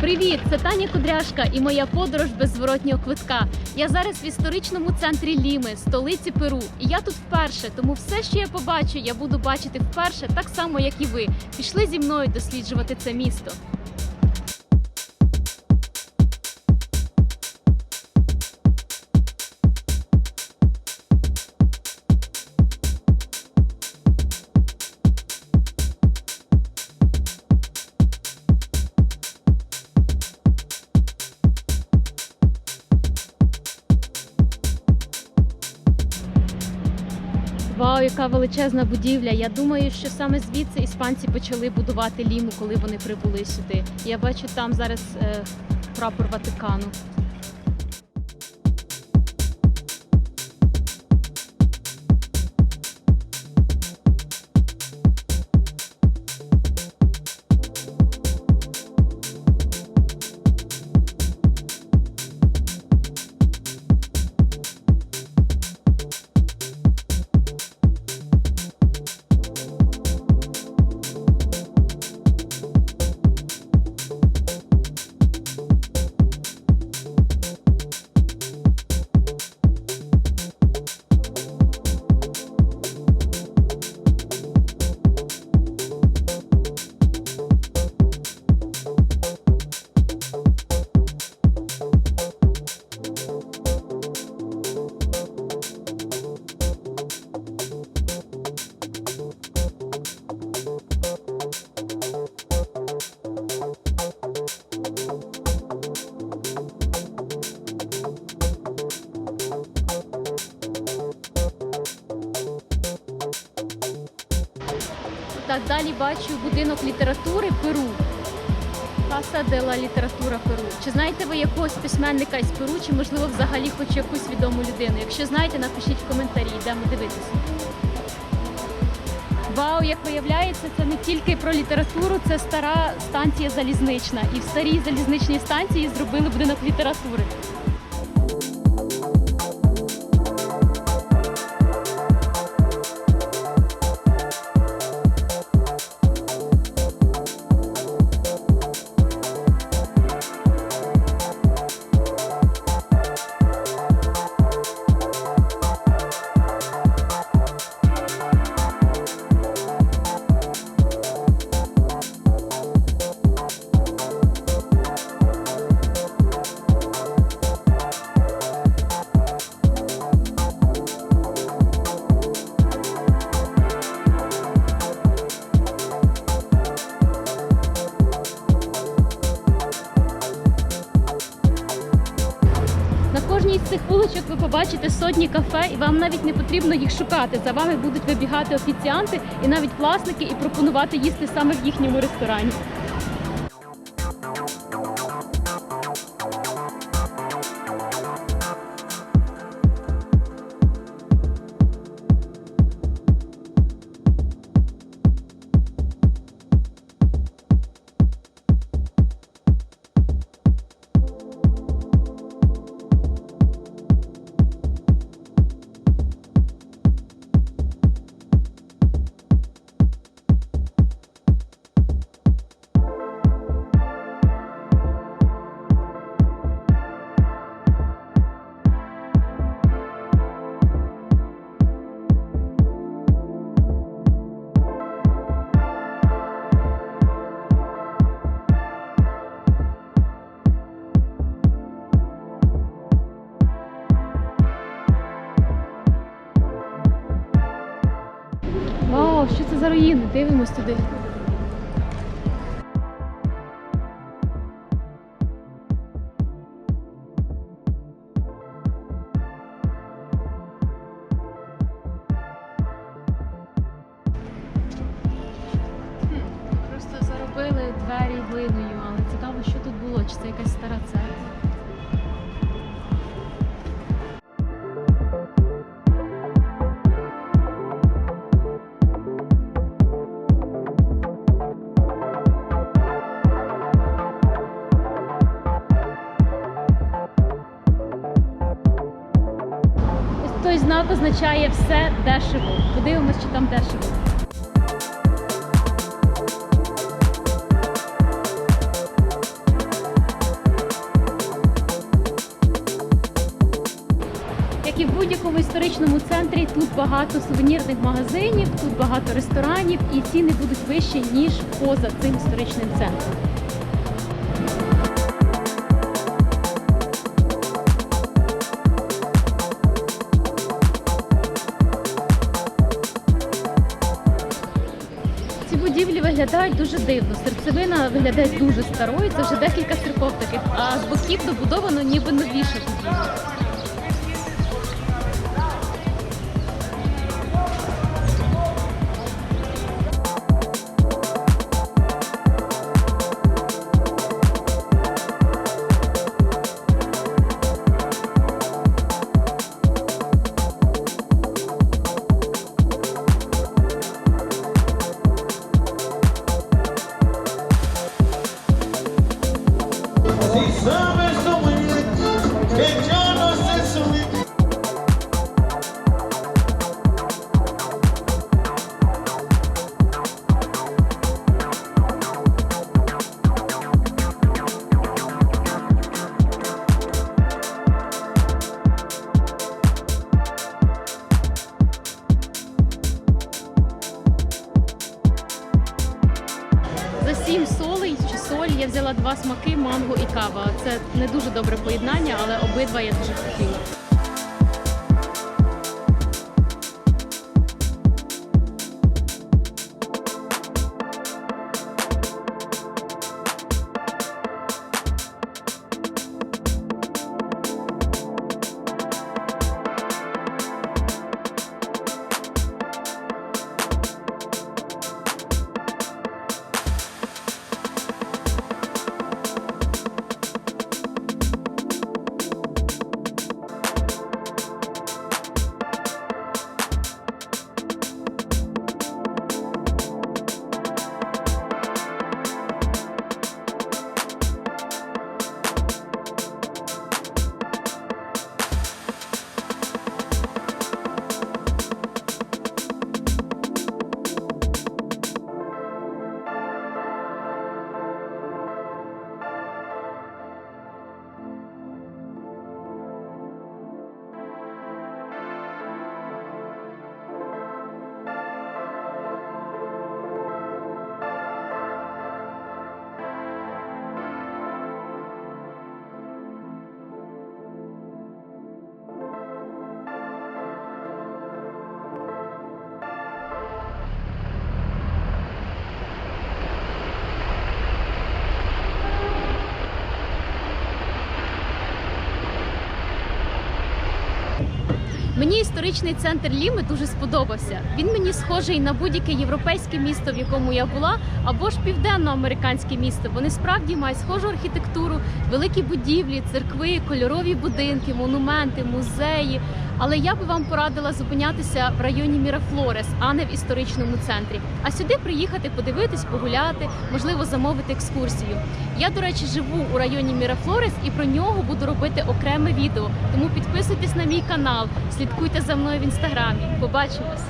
Привіт, це Таня Кудряшка і моя подорож без зворотнього квитка. Я зараз в історичному центрі Ліми, столиці Перу. І я тут вперше, тому все, що я побачу, я буду бачити вперше, так само, як і ви. Пішли зі мною досліджувати це місто. Вау, яка величезна будівля! Я думаю, що саме звідси іспанці почали будувати ліму, коли вони прибули сюди. Я бачу там зараз е, прапор Ватикану. Далі бачу будинок літератури Перу. Каса де ла література Перу. Чи знаєте ви якогось письменника із Перу, чи можливо взагалі хоч якусь відому людину? Якщо знаєте, напишіть в коментарі, йдемо дивитися. Вау, як виявляється, це не тільки про літературу, це стара станція залізнична. І в старій залізничній станції зробили будинок літератури. Вуличок ви побачите сотні кафе, і вам навіть не потрібно їх шукати. За вами будуть вибігати офіціанти і навіть власники і пропонувати їсти саме в їхньому ресторані. Руїни? Дивимось туди. Просто заробили двері глиною, але цікаво, що тут було, чи це якась стара церква. той знак означає все дешево. Подивимось, чи там дешево. Як і в будь-якому історичному центрі тут багато сувенірних магазинів, тут багато ресторанів, і ціни будуть вищі ніж поза цим історичним центром. Виглядають дуже дивно. Серцевина виглядає дуже старою. Це вже декілька церков таких, а з боків добудовано ніби новіша За сім солей чи соль я взяла два смаки манго і кава. Це не дуже добре поєднання, але обидва я дуже хотіла. Мені історичний центр Ліми дуже сподобався. Він мені схожий на будь-яке європейське місто, в якому я була, або ж південноамериканське місто. Вони справді мають схожу архітектуру, великі будівлі, церкви, кольорові будинки, монументи, музеї. Але я би вам порадила зупинятися в районі Мірафлорес, а не в історичному центрі. А сюди приїхати, подивитись, погуляти, можливо, замовити екскурсію. Я, до речі, живу у районі Мірафлорес і про нього буду робити окреме відео. Тому підписуйтесь на мій канал, слідкуйте за мною в інстаграмі. Побачимось!